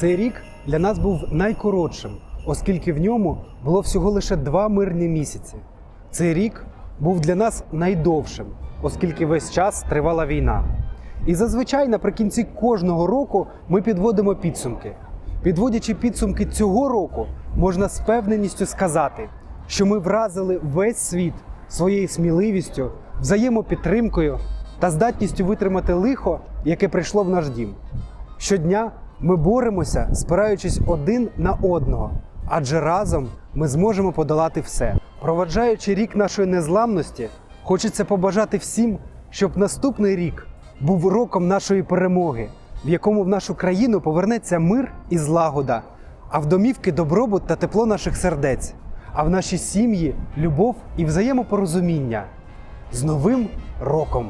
Цей рік для нас був найкоротшим, оскільки в ньому було всього лише два мирні місяці. Цей рік був для нас найдовшим, оскільки весь час тривала війна. І зазвичай наприкінці кожного року ми підводимо підсумки. Підводячи підсумки цього року, можна з певненістю сказати, що ми вразили весь світ своєю сміливістю, взаємопідтримкою та здатністю витримати лихо, яке прийшло в наш дім. Щодня ми боремося, спираючись один на одного, адже разом ми зможемо подолати все. Проваджаючи рік нашої незламності, хочеться побажати всім, щоб наступний рік був роком нашої перемоги, в якому в нашу країну повернеться мир і злагода, а в домівки добробут та тепло наших сердець, а в наші сім'ї любов і взаємопорозуміння. З Новим роком!